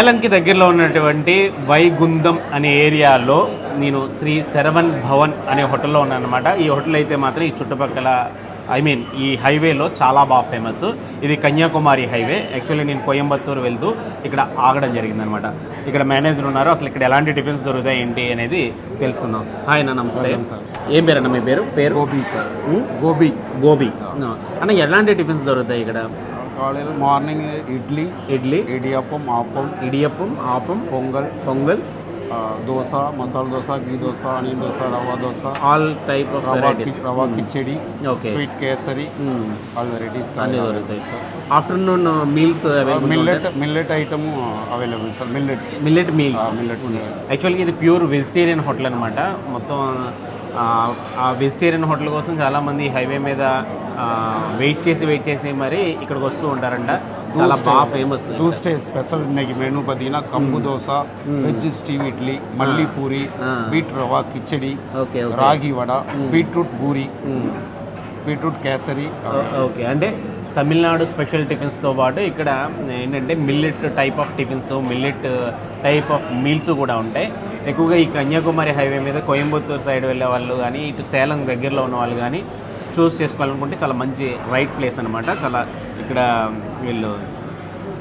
సేలంకి దగ్గరలో ఉన్నటువంటి వైగుందం అనే ఏరియాలో నేను శ్రీ శరవణ్ భవన్ అనే హోటల్లో ఉన్నాను అనమాట ఈ హోటల్ అయితే మాత్రం ఈ చుట్టుపక్కల ఐ మీన్ ఈ హైవేలో చాలా బాగా ఫేమస్. ఇది కన్యాకుమారి హైవే. యాక్చువల్లీ నేను కోయంబత్తూరు వెళ్తూ ఇక్కడ ఆగడం జరిగిందనమాట ఇక్కడ మేనేజర్ ఉన్నారు. అసలు ఇక్కడ ఎలాంటి టిఫిన్స్ దొరుకుతాయి ఏంటి అనేది తెలుసుకుందాం. హాయ్ అన్న నమస్తే. ఏం పేరు అన్న మీ పేరు? పేరు గోబీ సార్? గోబీ గోబీ అన్న ఎలాంటి టిఫిన్స్ దొరుకుతాయి ఇక్కడ? కాలేజ్ మార్నింగ్ ఇడ్లీ ఇడ్లీ ఇడియప్పం ఆపం ఇడియప్పం ఆపం పొంగల్ పొంగల్ ఆ, dosa masala dosa ghee dosa Anil dosa rava dosa all type of rava varieties కి- rava kichdi okay sweet kesari all varieties అన్ని దొరుకుతాయి afternoon meals available millet millet item available sir millets millet meals millet యాక్చువల్గా ఇది pure vegetarian hotel అనమాట మొత్తం ఆ, ఆ vegetarian hotel కోసం చాలామంది హైవే మీద వెయిట్ చేసి వెయిట్ చేసి మరి ఇక్కడికి వస్తూ ఉంటారంట చాలా బాగా ఫేమస్ ట్యూస్డే స్పెషల్ இன்னைக்கு మెనూ பார்த்தீங்கன்னா கம்பு தோசை வெஜ் ஸ்டீவ் இட்லி மல்லி பூரி ஆ. Beet rava kichadi okay okay ragi vada beetroot puri beetroot kesari okay అంటే తమిళనాడు స్పెషల్ టిఫిన్స్తో పాటు ఇక్కడ ఏంటంటే millet type of tiffins millet type of meals కూడా ఉంటాయి ఎక్కువగా ఈ కన్యాకుమారి హైవే మీద కోయంబత్తూరు సైడ్ వెళ్ళే వాళ్ళు కానీ ఇటు సేలం దగ్గరలో ఉన్న వాళ్ళు కానీ చూస్ చేసుకోవాలనుకుంటే చాలా మంచి రైట్ ప్లేస్ అనమాట చాలా ఇక్కడ వీళ్ళు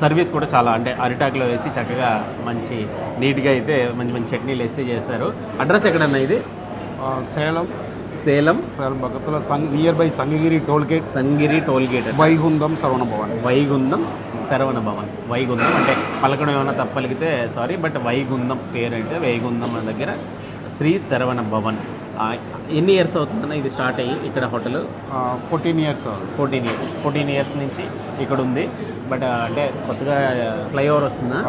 సర్వీస్ కూడా చాలా అంటే అరిటాకులో వేసి చక్కగా మంచి నీట్గా అయితే మంచి మంచి చట్నీలు వేసి చేస్తారు అడ్రస్ ఎక్కడన్నా ఇది? సేలం. సేలం. సేలం పక్కల సంగ్ near by Sankagiri toll gate. Sankagiri toll gate Vaigundam Saravana Bhavan. Vaigundam Saravana Bhavan Vaikundam అంటే పలకడం ఏమైనా తప్పలిగితే సారీ బట్ వైగుందం పేరు అంటే వైగుందం అనే దగ్గర శ్రీ శరవణ భవన్ ఎన్ని ఇయర్స్ అవుతుందన్న? ఇది స్టార్ట్ అయ్యి ఇక్కడ hotel fourteen years fourteen years fourteen years నుంచి ఇక్కడ ఉంది. బట్ అంటే కొత్తగా ఫ్లైఓవర్ వస్తుందా.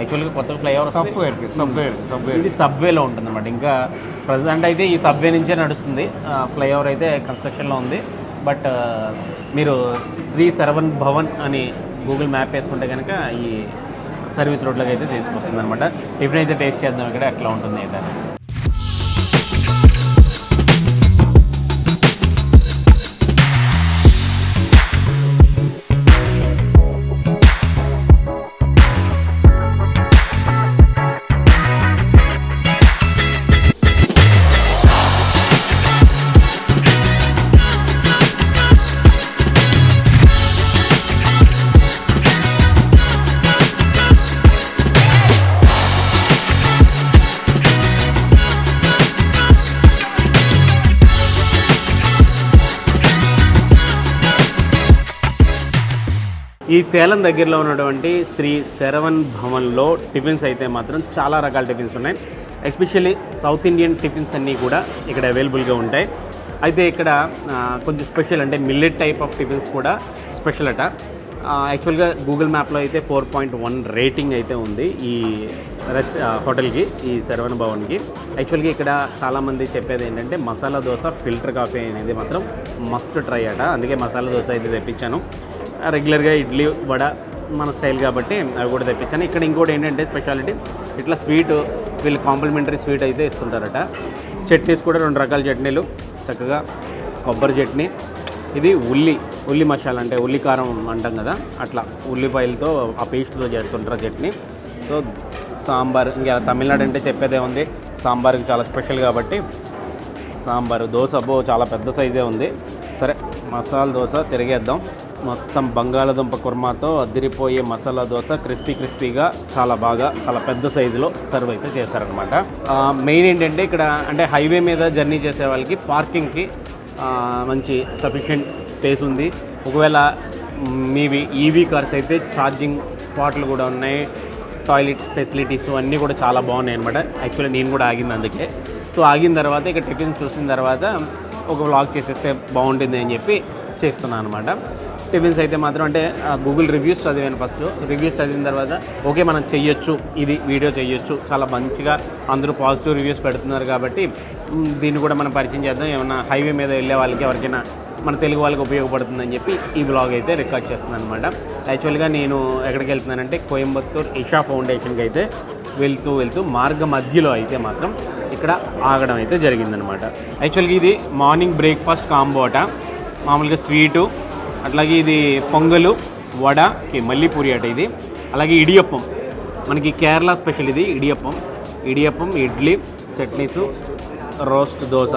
యాక్చువల్గా కొత్తగా ఫ్లైఓవర్ సబ్వేర్ సబ్వేర్ సబ్వేర్ ఇది సబ్వేలో ఉంటుందన్నమాట. ఇంకా ప్రజెంట్ అయితే ఈ సబ్వే నుంచే నడుస్తుంది. ఫ్లైఓవర్ అయితే కన్స్ట్రక్షన్లో ఉంది. బట్ మీరు శ్రీ శరవణ్ భవన్ అని గూగుల్ మ్యాప్ వేసుకుంటే కనుక ఈ సర్వీస్ రోడ్లోకి అయితే తీసుకొస్తుంది అనమాట టిఫిన్ అయితే టేస్ట్ చేద్దాం ఇక్కడ అట్లా ఉంటుంది అయితే. ఈ సేలం దగ్గరలో ఉన్నటువంటి శ్రీ శరవణ్ భవన్లో టిఫిన్స్ అయితే మాత్రం చాలా రకాల టిఫిన్స్ ఉన్నాయి. ఎస్పెషల్లీ సౌత్ ఇండియన్ టిఫిన్స్ అన్నీ కూడా ఇక్కడ అవైలబుల్గా ఉంటాయి. అయితే ఇక్కడ కొంచెం స్పెషల్ అంటే మిల్లెట్ టైప్ ఆఫ్ టిఫిన్స్ కూడా స్పెషల్ అట. యాక్చువల్గా గూగుల్ మ్యాప్లో అయితే ఫోర్ పాయింట్ వన్ రేటింగ్ అయితే ఉంది ఈ రెస్ట్ హోటల్కి ఈ శరవణ భవన్కి. యాక్చువల్గా ఇక్కడ చాలామంది చెప్పేది ఏంటంటే మసాలా దోశ ఫిల్టర్ కాఫీ అనేది మాత్రం మస్ట్ ట్రై అట. అందుకే మసాలా దోశ అయితే తెప్పించాను. రెగ్యులర్గా ఇడ్లీ వడ మన స్టైల్ కాబట్టి అవి కూడా తెప్పించాను. ఇక్కడ ఇంకోటి ఏంటంటే స్పెషాలిటీ ఇట్లా స్వీట్ వీళ్ళు కాంప్లిమెంటరీ స్వీట్ అయితే ఇస్తుంటారట చట్నీస్ కూడా రెండు రకాల చట్నీలు చక్కగా కొబ్బరి చట్నీ. ఇది ఉల్లి ఉల్లి మసాలా అంటే ఉల్లి కారం అంటాం కదా అట్లా ఉల్లిపాయలతో ఆ పేస్ట్తో చేస్తుంటారు చట్నీ. సో సాంబార్ ఇంకా తమిళనాడు అంటే చెప్పేదే ఉంది. సాంబార్కి చాలా స్పెషల్ కాబట్టి సాంబారు దోశ అబ్బో చాలా పెద్ద సైజే ఉంది. సరే మసాలా దోశ తిరిగేద్దాం. మొత్తం బంగాళదుంప కుర్మాతో అదిరిపోయే మసాలా దోశ క్రిస్పీ క్రిస్పీగా చాలా బాగా చాలా పెద్ద సైజులో సర్వ్ అయితే చేశారనమాట మెయిన్ ఏంటంటే ఇక్కడ అంటే హైవే మీద జర్నీ చేసే వాళ్ళకి పార్కింగ్కి మంచి సఫిషియెంట్ స్పేస్ ఉంది. ఒకవేళ మీవి ఈవీ కార్స్ అయితే ఛార్జింగ్ స్పాట్లు కూడా ఉన్నాయి. టాయిలెట్ ఫెసిలిటీస్ అన్నీ కూడా చాలా బాగున్నాయి అనమాట యాక్చువల్లీ నేను కూడా ఆగింది అందుకే. సో ఆగిన తర్వాత ఇక టిఫిన్ చూసిన తర్వాత ఒక వ్లాగ్ చేసేస్తే బాగుంటుంది అని చెప్పి చేస్తున్నాను అనమాట టిఫిన్స్ అయితే మాత్రం అంటే గూగుల్ రివ్యూస్ చదివాను ఫస్ట్ రివ్యూస్ చదివిన తర్వాత ఓకే మనం చెయ్యొచ్చు ఇది వీడియో చేయొచ్చు చాలా మంచిగా అందరూ పాజిటివ్ రివ్యూస్ పెడుతున్నారు కాబట్టి దీన్ని కూడా మనం పరిచయం చేద్దాం. ఏమైనా హైవే మీద వెళ్ళే వాళ్ళకి ఎవరికైనా మన తెలుగు వాళ్ళకి ఉపయోగపడుతుందని చెప్పి ఈ బ్లాగ్ అయితే రికార్డ్ చేస్తున్నాను అనమాట యాక్చువల్గా నేను ఎక్కడికి వెళ్తున్నానంటే కోయంబత్తూర్ ఇషా ఫౌండేషన్కి అయితే వెళ్తూ వెళ్తూ మార్గ మధ్యలో అయితే మాత్రం ఇక్కడ ఆగడం అయితే జరిగిందనమాట యాక్చువల్గా ఇది మార్నింగ్ బ్రేక్ఫాస్ట్ కాంబో అట. మామూలుగా స్వీటు అట్లాగే ఇది పొంగలు వడ ఓకే, మల్లిపూరి అట ఇది. అలాగే ఇడియప్పం. మనకి కేరళ స్పెషల్ ఇది idiyappam. Idiyappam idli chutneys roast dosa.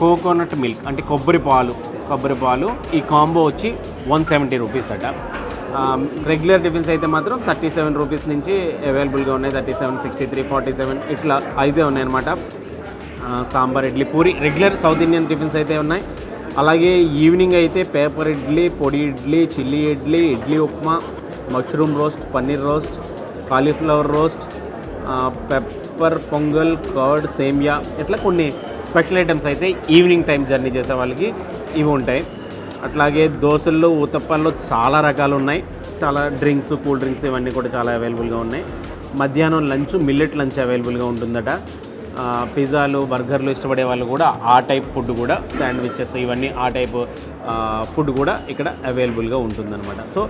Coconut milk అంటే కొబ్బరి పాలు. కొబ్బరి పాలు. ఈ కాంబో వచ్చి వన్ సెవెంటీ రూపీస్ అట. రెగ్యులర్ టిఫిన్స్ అయితే మాత్రం థర్టీ సెవెన్ రూపీస్ నుంచి అవైలబుల్గా ఉన్నాయి. Thirty seven sixty three forty seven ఇట్లా అయితే ఉన్నాయన్నమాట. Sambar idli puri. Regular South Indian tiffins అయితే ఉన్నాయి. అలాగే ఈవినింగ్ అయితే paper idli podi idli chilli idli idli upma mushroom roast paneer roast cauliflower roast pepper pongal curd semiya ఇట్లా కొన్ని special items అయితే ఈవినింగ్ టైం జర్నీ చేసే వాళ్ళకి ఇవి ఉంటాయి. అట్లాగే దోశల్లో ఊతప్పాల్లో చాలా రకాలు ఉన్నాయి. చాలా డ్రింక్స్ కూల్ డ్రింక్స్ ఇవన్నీ కూడా చాలా అవైలబుల్గా ఉన్నాయి. మధ్యాహ్నం లంచ్ మిల్లెట్ లంచ్ అవైలబుల్గా ఉంటుందట. పిజ్జాలు బర్గర్లు ఇష్టపడే వాళ్ళు కూడా ఆ టైప్ ఫుడ్ కూడా శాండ్విచెస్ ఇవన్నీ ఆ టైప్ ఫుడ్ కూడా ఇక్కడ అవైలబుల్గా ఉంటుందన్నమాట. So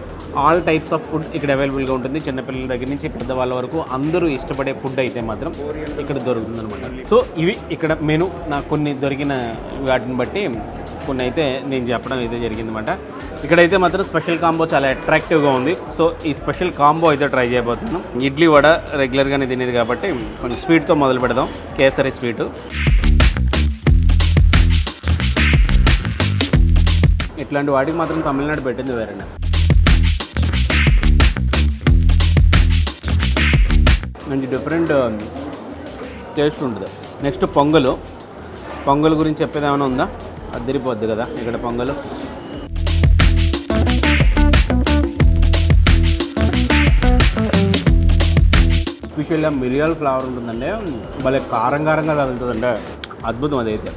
all types of food ఇక్కడ అవైలబుల్గా ఉంటుంది. చిన్నపిల్లల దగ్గర నుంచి పెద్దవాళ్ళ వరకు అందరూ ఇష్టపడే ఫుడ్ అయితే మాత్రం ఇక్కడ దొరుకుతుందన్నమాట. సో ఇవి ఇక్కడ మెను నాకు కొన్ని దొరికిన వాటిని బట్టి కొన్ని అయితే నేను చెప్పడం అయితే జరిగిందన్నమాట. ఇక్కడైతే మాత్రం స్పెషల్ కాంబో చాలా అట్రాక్టివ్గా ఉంది. సో ఈ స్పెషల్ కాంబో అయితే ట్రై చేయబోతున్నాను. ఇడ్లీ వడ రెగ్యులర్గానే తినేది కాబట్టి కొంచెం స్వీట్తో మొదలు పెడదాం. కేసరి స్వీటు. ఇట్లాంటి వాటికి మాత్రం తమిళనాడు పెట్టింది వేరేనా. మంచి డిఫరెంట్ టేస్ట్ ఉంటుంది. నెక్స్ట్ పొంగలు. పొంగల్ గురించి చెప్పేది ఏమైనా ఉందా? అద్దరిపోద్ది కదా ఇక్కడ పొంగలు. స్పెషల్గా మిరియాల ఫ్లేవర్ ఉంటుందండి. భలే కారం కారంగా తగులుతుందండి. అద్భుతం అదైతే.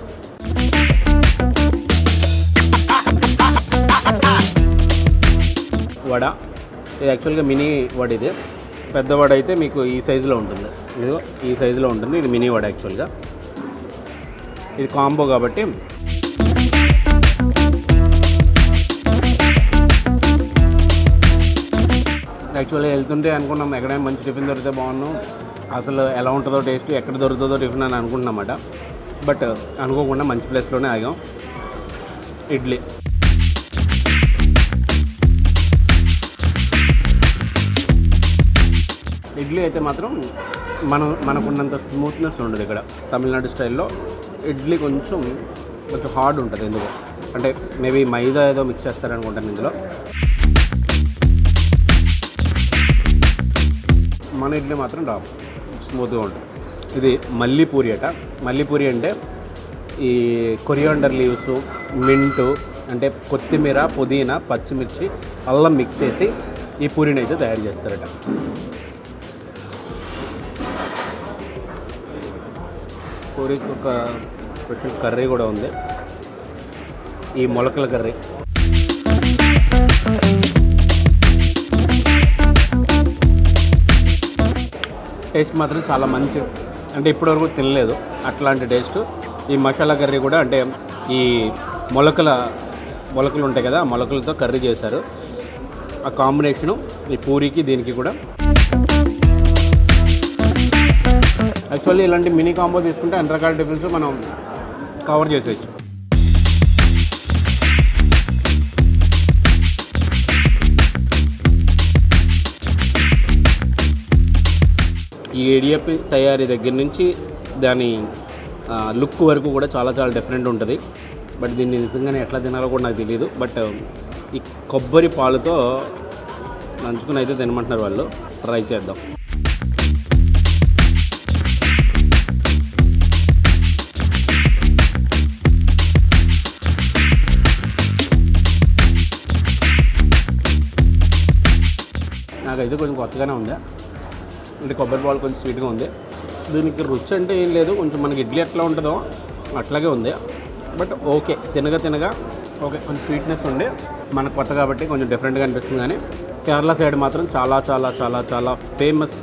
వడ. ఇది యాక్చువల్గా మినీ వడ ఇది. పెద్ద వడ అయితే మీకు ఈ సైజులో ఉంటుంది. ఇదిగో ఈ సైజులో ఉంటుంది. ఇది మినీ వడ యాక్చువల్గా. ఇది కాంబో కాబట్టి యాక్చువల్గా వెళ్తుంటే అనుకున్నాం ఎక్కడైనా మంచి టిఫిన్ దొరికితే బాగున్నాం అసలు ఎలా ఉంటుందో టేస్ట్ ఎక్కడ దొరుకుతుందో టిఫిన్ అని అనుకుంటున్నమాట. బట్ అనుకోకుండా మంచి ప్లేస్లోనే ఆగాం. ఇడ్లీ. ఇడ్లీ అయితే మాత్రం మనం మనకున్నంత స్మూత్నెస్ ఉండదు ఇక్కడ. తమిళనాడు స్టైల్లో ఇడ్లీ కొంచెం కొంచెం హార్డ్ ఉంటుంది ఎందుకు అంటే మేబీ మైదా ఏదో మిక్స్ చేస్తారనుకుంటాను ఇందులో. మన ఇడ్లీ మాత్రం రావు. స్మూత్గా ఉంటుంది. ఇది మల్లిపూరి అట. మల్లిపూరి అంటే ఈ కొరియాండర్ లీవ్స్ మింటు అంటే కొత్తిమీర పుదీనా పచ్చిమిర్చి అల్లం మిక్స్ చేసి ఈ పూరిని అయితే తయారు చేస్తారట. పూరికి ఒక స్పెషల్ కర్రీ కూడా ఉంది. ఈ మొలకల కర్రీ. టేస్ట్ మాత్రం చాలా మంచి అంటే ఇప్పటివరకు తినలేదు అట్లాంటి టేస్ట్. ఈ మసాలా కర్రీ కూడా అంటే ఈ మొలకల మొలకలు ఉంటాయి కదా ఆ మొలకలతో కర్రీ చేశారు. ఆ కాంబినేషను ఈ పూరికి దీనికి కూడా. యాక్చువల్లీ ఇలాంటి మినీ కాంబో తీసుకుంటే అన్ని రకాల టిఫిన్స్ మనం కవర్ చేసేయచ్చు. ఈ ఏడియప్ తయారీ దగ్గర నుంచి దాని లుక్ వరకు కూడా చాలా చాలా డిఫరెంట్ ఉంటుంది. బట్ దీన్ని నిజంగానే ఎట్లా తినాలో కూడా నాకు తెలియదు బట్ ఈ కొబ్బరి పాలుతో నంచుకుని అయితే తినమంటున్నారు వాళ్ళు. ట్రై చేద్దాం. నాకైతే కొంచెం కొత్తగానే ఉంది? అంటే కొబ్బరి పాలు కొంచెం స్వీట్గా ఉంది. దీనికి రుచి అంటే ఏం లేదు. కొంచెం మనకి ఇడ్లీ ఎట్లా ఉంటుందో అట్లాగే ఉంది. బట్ ఓకే తినగా తినగా ఓకే కొంచెం స్వీట్నెస్ ఉండి. మనకు కొత్త కాబట్టి కొంచెం డిఫరెంట్గా అనిపిస్తుంది కానీ కేరళ సైడ్ మాత్రం చాలా చాలా చాలా చాలా ఫేమస్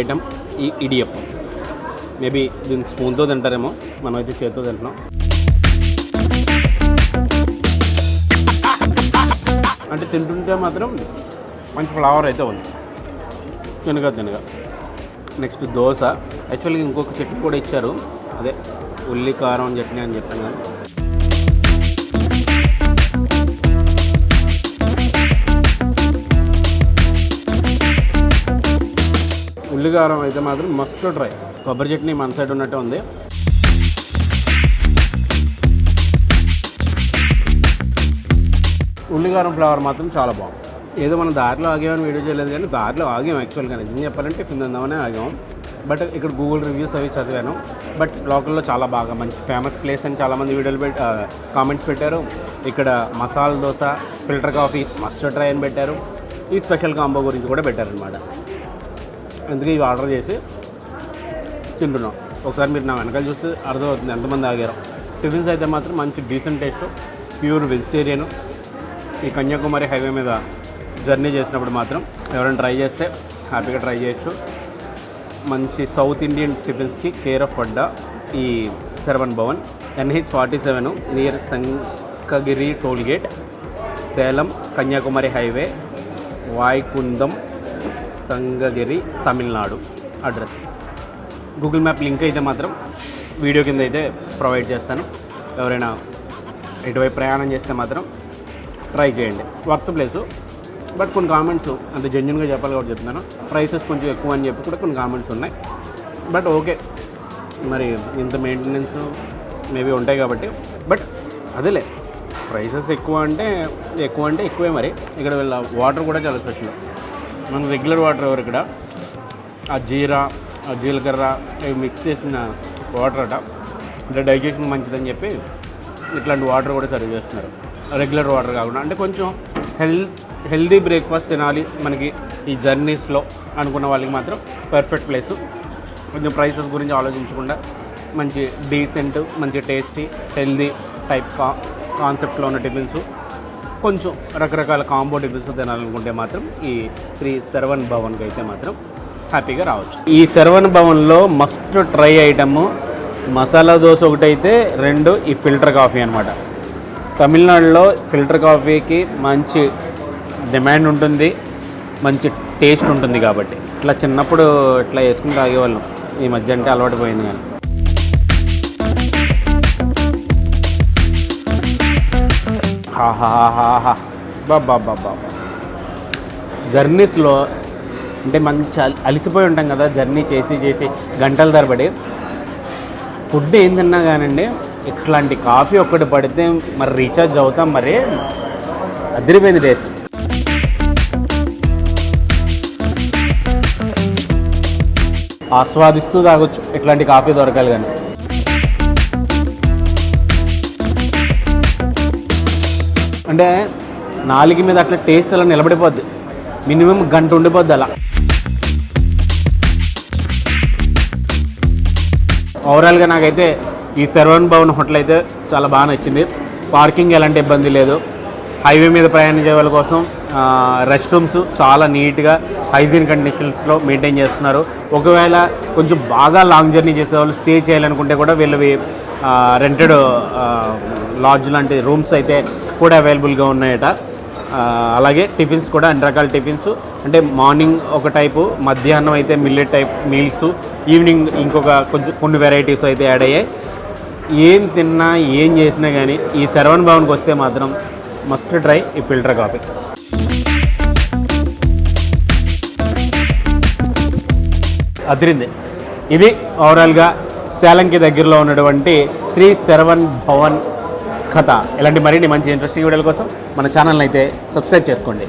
ఐటమ్ ఈ ఇడియప్పం. మేబీ దీన్ని స్పూన్తో తింటారేమో మనమైతే చేతితో తింటున్నాం. అంటే తింటుంటే మాత్రం మంచి ఫ్లవర్ అయితే ఉంది. తినగా తినగా. నెక్స్ట్ దోశ. యాక్చువల్గా ఇంకొక చట్నీ కూడా ఇచ్చారు. అదే ఉల్లి కారం చట్నీ అని చెప్పాను కదా. ఉల్లికారం అయితే మాత్రం మస్ట్ ట్రై కొబ్బరి చట్నీ మన సైడ్ ఉన్నట్టే ఉంది. ఉల్లికారం ఫ్లేవర్ మాత్రం చాలా బాగుంది. ఏదో మనం దారిలో ఆగామని వీడియో చేయలేదు కానీ దారిలో ఆగాం యాక్చువల్గా నిజం చెప్పాలంటే తిందామనే ఆగాం. బట్ ఇక్కడ గూగుల్ రివ్యూస్ అవి చదివాను. బట్ లోకల్లో చాలా బాగా మంచి ఫేమస్ ప్లేస్ అని చాలామంది వీడియోలు పెట్టి కామెంట్స్ పెట్టారు. ఇక్కడ masala dosa filter coffee must try అని పెట్టారు. ఈ స్పెషల్ కాంబో గురించి కూడా పెట్టారనమాట అందుకే ఇవి ఆర్డర్ చేసి తింటున్నాం. ఒకసారి మీరు నా వెనకాల చూస్తే అర్థమవుతుంది ఎంతమంది ఆగారు. టిఫిన్స్ అయితే మాత్రం మంచి డీసెంట్ టేస్ట్ ప్యూర్ వెజిటేరియన్ ఈ కన్యాకుమారి హైవే మీద జర్నీ చేసినప్పుడు మాత్రం ఎవరైనా ట్రై చేస్తే హ్యాపీగా ట్రై చేయొచ్చు. మంచి సౌత్ ఇండియన్ టిఫిన్స్కి కేర్ ఆఫ్ అడ్డా ఈ Saravan Bhavan. NH forty seven near Sankagiri toll gate Salem Kanyakumari highway Vaigundam Sankagiri Tamil Nadu address. Google map link అయితే మాత్రం వీడియో కింద అయితే ప్రొవైడ్ చేస్తాను. ఎవరైనా ఇటువైపు ప్రయాణం చేస్తే మాత్రం ట్రై చేయండి. వర్త్ ప్లేసు బట్ కొన్ని కామెంట్స్ అంటే జెన్యున్గా చెప్పాలి కూడా చెప్తున్నాను. ప్రైసెస్ కొంచెం ఎక్కువ అని చెప్పి కూడా కొన్ని కామెంట్స్ ఉన్నాయి. బట్ ఓకే మరి ఇంత మెయింటెనెన్స్ మేబీ ఉంటాయి కాబట్టి. బట్ అదేలే. ప్రైసెస్ ఎక్కువ అంటే ఎక్కువ అంటే ఎక్కువే మరి. ఇక్కడ వీళ్ళ వాటర్ కూడా చాలా స్పెషల్ మనం రెగ్యులర్ వాటర్ ఎవరు ఇక్కడ? ఆ జీరా ఆ జీలకర్ర ఇవి మిక్స్ చేసిన వాటర్ అట. అంటే డైజెషన్ మంచిదని చెప్పి ఇట్లాంటి వాటర్ కూడా సర్వ్ చేస్తున్నారు. రెగ్యులర్ వాటర్ కాకుండా. అంటే కొంచెం హెల్త్ హెల్దీ బ్రేక్ఫాస్ట్ తినాలి మనకి ఈ జర్నీస్లో అనుకున్న వాళ్ళకి మాత్రం పర్ఫెక్ట్ ప్లేస్ కొంచెం ప్రైసెస్ గురించి ఆలోచించకుండా మంచి డీసెంట్ మంచి టేస్టీ హెల్దీ టైప్ కా కాన్సెప్ట్లో ఉన్న టిఫిన్స్ కొంచెం రకరకాల కాంబో టిఫిన్స్ తినాలనుకుంటే మాత్రం ఈ శ్రీ శరవణ్ భవన్కి అయితే మాత్రం హ్యాపీగా రావచ్చు. ఈ శరవణ్ భవన్లో must try item masala dosa ఒకటైతే రెండు ఈ ఫిల్టర్ కాఫీ అనమాట తమిళనాడులో ఫిల్టర్ కాఫీకి మంచి డిమాండ్ ఉంటుంది మంచి టేస్ట్ ఉంటుంది కాబట్టి. ఇట్లా చిన్నప్పుడు ఇట్లా వేసుకుని తాగేవాళ్ళం. ఈ మధ్య అంటే అలవాటు పోయింది కానీ. హాహాహాహా. బాబా బాబా జర్నీస్లో అంటే మంచి అలి- అలిసిపోయి ఉంటాం కదా జర్నీ చేసి చేసి గంటల తరబడి. ఫుడ్ ఏం తిన్నా కానండి ఇట్లాంటి కాఫీ ఒక్కటి పడితే మరి రీఛార్జ్ అవుతాం మరి అదిరిపోయింది టేస్ట్. ఆస్వాదిస్తూ తాగొచ్చు. ఇట్లాంటి కాఫీ దొరకాలి కానీ. అంటే నాలుగు మీద అట్లా టేస్ట్ అలా నిలబడిపోద్ది. మినిమం గంట ఉండిపోద్ది అలా. ఓవరాల్గా నాకైతే ఈ శరవణ్ భవన్ హోటల్ అయితే చాలా బాగా నచ్చింది. పార్కింగ్ ఎలాంటి ఇబ్బంది లేదు. హైవే మీద ప్రయాణించే వాళ్ళ కోసం రెస్ట్ రూమ్స్ చాలా నీట్గా హైజీన్ కండిషన్స్లో మెయింటైన్ చేస్తున్నారు. ఒకవేళ కొంచెం బాగా లాంగ్ జర్నీ చేసే వాళ్ళు స్టే చేయాలనుకుంటే కూడా వీళ్ళవి రెంటెడ్ లాడ్జ్ లాంటి రూమ్స్ అయితే కూడా అవైలబుల్గా ఉన్నాయట. అలాగే టిఫిన్స్ కూడా అన్ని రకాల టిఫిన్స్. అంటే మార్నింగ్ ఒక టైపు మధ్యాహ్నం అయితే మిల్లెట్ టైప్ మీల్స్ ఈవినింగ్ ఇంకొక కొంచెం కొన్ని వెరైటీస్ అయితే యాడ్ అయ్యాయి. ఏం తిన్నా ఏం చేసినా కానీ ఈ శరవణ్ భవన్కి వస్తే మాత్రం మస్ట్ ట్రై ఈ ఫిల్టర్ కాఫీ అదిరింది. ఇది ఓవరాల్గా సేలంకి దగ్గరలో ఉన్నటువంటి శ్రీ శరవణ్ భవన్ కథ. ఇలాంటి మరిన్ని మంచి ఇంట్రెస్టింగ్ వీడియోల కోసం మన ఛానల్ని అయితే సబ్స్క్రైబ్ చేసుకోండి.